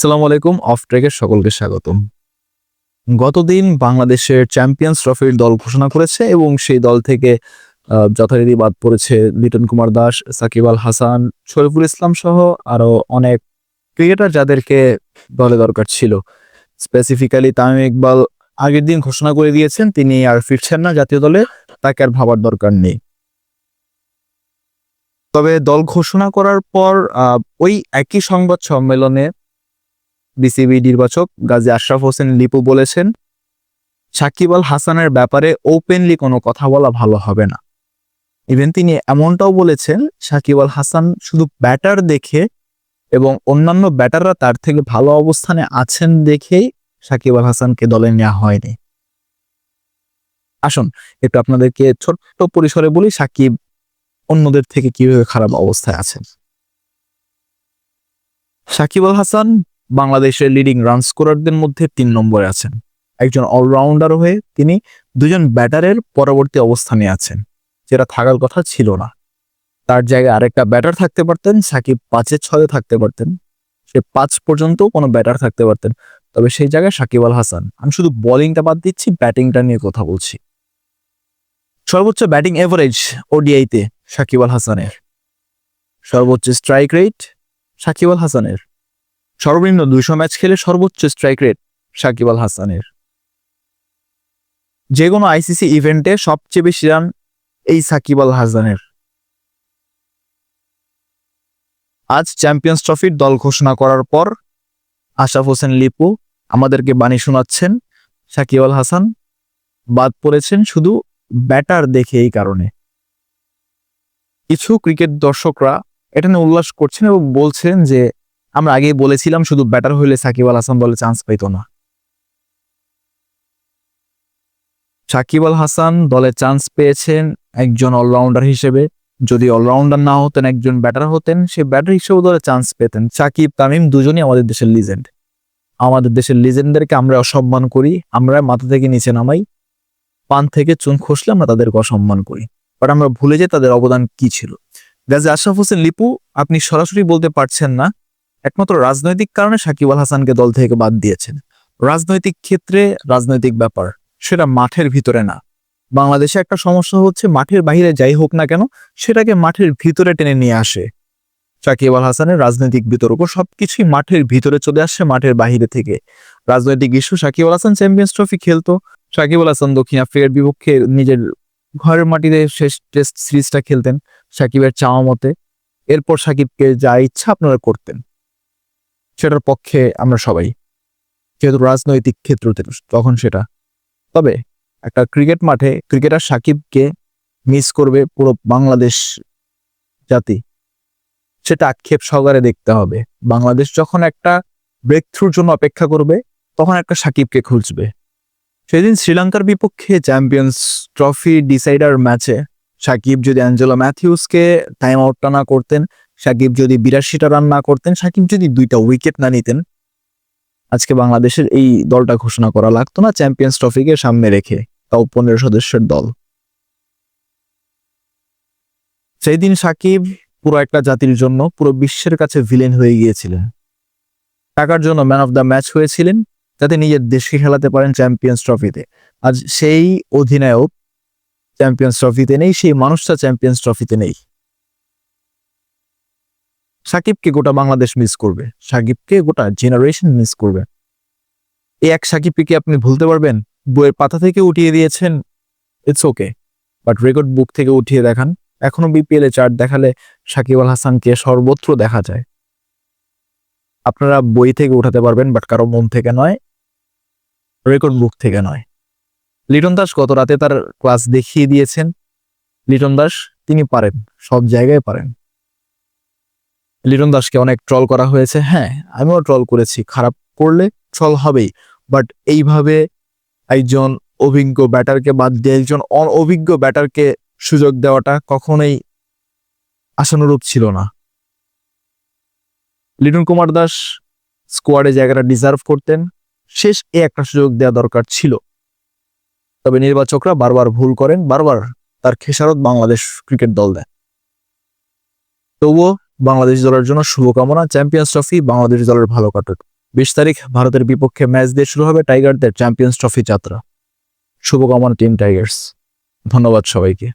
সালাম আলাইকুম, অফ ট্রেকের সকলকে স্বাগতম। গতদিন বাংলাদেশের চ্যাম্পিয়ন্স ট্রফির দল ঘোষণা করেছে এবং সেই দল থেকে যথারীতি বাদ পড়েছে লিটন কুমার দাস, সাকিব আল হাসান, শরীফুল ইসলাম সহ আরও অনেক ক্রিকেটার যাদেরকে দলে দরকার ছিল। স্পেসিফিক্যালি তামিম ইকবাল আগের দিন ঘোষণা করে দিয়েছেন, তিনি আর ফিরছেন না জাতীয় দলে, তাকে আর ভাবার দরকার নেই। তবে দল ঘোষণা করার পর ওই একই সংবাদ সম্মেলনে বিসিবি নির্বাচক গাজী আশরাফ হোসেন লিপু বলেছেন, সাকিব আল হাসানের ব্যাপারে ওপেনলি কোনো কথা বলা ভালো হবে না। ইভেন তিনি এমনটাও বলেছেন, সাকিব আল হাসান শুধু ব্যাটার দেখে এবং অন্যান্য ব্যাটাররা তার থেকে ভালো অবস্থানে আছেন দেখেই সাকিব আল হাসানকে দলে নেওয়া হয়নি। আসুন, একটু আপনাদেরকে ছোট্ট পরিসরে বলি সাকিব অন্যদের থেকে কীভাবে খারাপ অবস্থায় আছেন। সাকিব আল হাসান বাংলাদেশের লিডিং রান স্কোরারদের মধ্যে তিন নম্বরে আছেন। একজন অলরাউন্ডার হয়ে তিনি দুজন ব্যাটারের পরবর্তী অবস্থানে আছেন, যেটা থাকার কথা ছিল না। তার জায়গায় আরেকটা ব্যাটার থাকতে পারতেন, সাকিব পাঁচে ছয়ে থাকতে পারতেন। সে পাঁচ পর্যন্ত কোনো ব্যাটার থাকতে পারতেন, তবে সেই জায়গায় সাকিব আল হাসান। আমি শুধু বোলিংটা বাদ দিচ্ছি ব্যাটিংটা নিয়ে কথা বলছি। সর্বোচ্চ ব্যাটিং এভারেজ ওডিআইতে সাকিব আল হাসানের। সর্বোচ্চ স্ট্রাইক রেট সাকিব আল হাসানের। সর্বনিম্ন দুইশো ম্যাচ খেলে সর্বোচ্চ স্ট্রাইক রেট সাকিব আল হাসানের। যে কোনো আইসিসি ইভেন্টে সবচেয়ে বেশি রান এই সাকিব আল হাসানের। আজ চ্যাম্পিয়ন্স ট্রফির দল ঘোষণা করার পর আশাফ হোসেন লিপু আমাদেরকে বাণী শোনাচ্ছেন, সাকিব আল হাসান বাদ পড়েছেন শুধু ব্যাটার দেখে এই কারণে। কিছু ক্রিকেট দর্শকরা এটা নিয়ে উল্লাস করছেন এবং বলছেন যে আমরা আগেই বলেছিলাম, শুধু ব্যাটার হইলে সাকিব আল হাসান দলে চান্স পাইতো না। সাকিব আল হাসান দলে চান্স পেয়েছেন একজন অলরাউন্ডার হিসেবে। যদি অলরাউন্ডার না হতেন, একজন ব্যাটার হতেন, সে ব্যাটার হিসেবেও দলে চান্স পেতেন। সাকিব, তামিম দুজনই আমাদের দেশের লিজেন্ড আমাদের দেশের লিজেন্ডদেরকে আমরা অসম্মান করি, আমরা মাথা থেকে নিচে নামাই, পান থেকে চুন খসলে আমরা তাদেরকে অসম্মান করি। বাট আমরা ভুলে যাই তাদের অবদান কি ছিল? গাজী আশরাফ হোসেন, লিপু, আপনি সরাসরি বলতে পারছেন না একমাত্র রাজনৈতিক কারণে সাকিব আল হাসানকে দল থেকে বাদ দিয়েছেন। রাজনৈতিক ক্ষেত্রে রাজনৈতিক ব্যাপার, সেটা মাঠের ভিতরে না। বাংলাদেশে একটা সমস্যা হচ্ছে মাঠের বাইরে যাই হোক না কেন, সেটাকে মাঠের ভিতরে টেনে নিয়ে আসে। সাকিব আল হাসানের রাজনৈতিক বিতর্ক সবকিছুই মাঠের ভিতরে চলে আসছে, মাঠের বাইরে থেকে। রাজনৈতিক issue, Sakib Al Hasan champions trophy খেলতো। সাকিব আল হাসান দক্ষিণ আফ্রিকার বিপক্ষে নিজের ঘরের মাটিতে শেষ টেস্ট সিরিজটা খেলতেন সাকিবের চাওয়া মতে। এরপর সাকিবকে যা ইচ্ছা আপনারা করতেন। সেটার পক্ষে আমরা সবাই, যেহেতু রাজনৈতিক ক্ষেত্রতে তখন সেটা। তবে একটা ক্রিকেট মাঠে ক্রিকেটার সাকিবকে মিস করবে পুরো বাংলাদেশ জাতি, সেটা আক্ষেপ সহকারে দেখতে হবে। বাংলাদেশ যখন একটা ব্রেক থ্রুর জন্য অপেক্ষা করবে, তখন একটা সাকিবকে খুঁজবে। সেদিন শ্রীলঙ্কার বিপক্ষে চ্যাম্পিয়ন্স ট্রফি ডিসাইডার ম্যাচে সাকিব যদি অ্যাঞ্জেলো ম্যাথিউসকে টাইম আউটটা না করতেন সাকিব যদি বিরাশিটা রান না করতেন, সাকিব যদি দুইটা উইকেট না নিতেন, আজকে বাংলাদেশের এই দলটা ঘোষণা করা লাগতো না চ্যাম্পিয়ন্স ট্রফিকে সামনে রেখে তাও পনেরো সদস্যের দল। সেই দিন সাকিব পুরো একটা জাতির জন্য, পুরো বিশ্বের কাছে ভিলেন হয়ে গিয়েছিলেন। টাকার জন্য ম্যান অফ দ্য ম্যাচ হয়েছিলেন, যাতে নিজের দেশকে খেলাতে পারেন চ্যাম্পিয়ন্স ট্রফিতে আজ সেই অধিনায়ক চ্যাম্পিয়ন্স ট্রফিতে নেই, সেই মানুষটা চ্যাম্পিয়ন্স ট্রফিতে নেই। সাকিবকে গোটা বাংলাদেশ মিস করবে। সাকিবকে গোটা জেনারেশন মিস করবে। এই এক সাকিবকে কি আপনি ভুলতে পারবেন? বইয়ের পাতা থেকে উঠিয়ে দিয়েছেন it's okay but record book থেকে উঠিয়ে দেখান। এখনও বিপিএল এ চার্ট দেখালে সাকিব আল হাসানকে সর্বত্র দেখা যায়। আপনারা বই থেকে উঠাতে পারবেন বাট কারও মন থেকে নয় রেকর্ড বুক থেকে নয়। লিটন দাস গত রাতে তার ক্লাস দেখিয়ে দিয়েছেন। লিটন দাস, তিনি পারেন, সব জায়গায় পারেন। লিটন দাসকে অনেক ট্রল করা হয়েছে। হ্যাঁ আমিও ট্রল করেছি। খারাপ করলে ট্রল হবেই। বাট এইভাবে একজন অভিজ্ঞ ব্যাটারকে বাদ দিয়ে একজন অনভিজ্ঞ ব্যাটারকে সুযোগ দেওয়াটা কখনোই আশানুরূপ ছিল না। লিটন কুমার দাস স্কোয়াডে জায়গাটা ডিজার্ভ করতেন। শেষ এ একটা সুযোগ দেওয়া দরকার ছিল। তবে নির্বাচকরা বারবার ভুল করেন। বারবার তার খেসারত বাংলাদেশ ক্রিকেট দল দেয়। তবুও বাংলাদেশ দলের জন্য শুভকামনা। চ্যাম্পিয়ন্স ট্রফি বাংলাদেশ দলের ভালো কাটুক। বিশ তারিখ ভারতের বিপক্ষে ম্যাচ দিয়ে শুরু হবে টাইগারদের চ্যাম্পিয়ন্স ট্রফি যাত্রা। শুভকামনা টিম টাইগার্স ধন্যবাদ সবাইকে।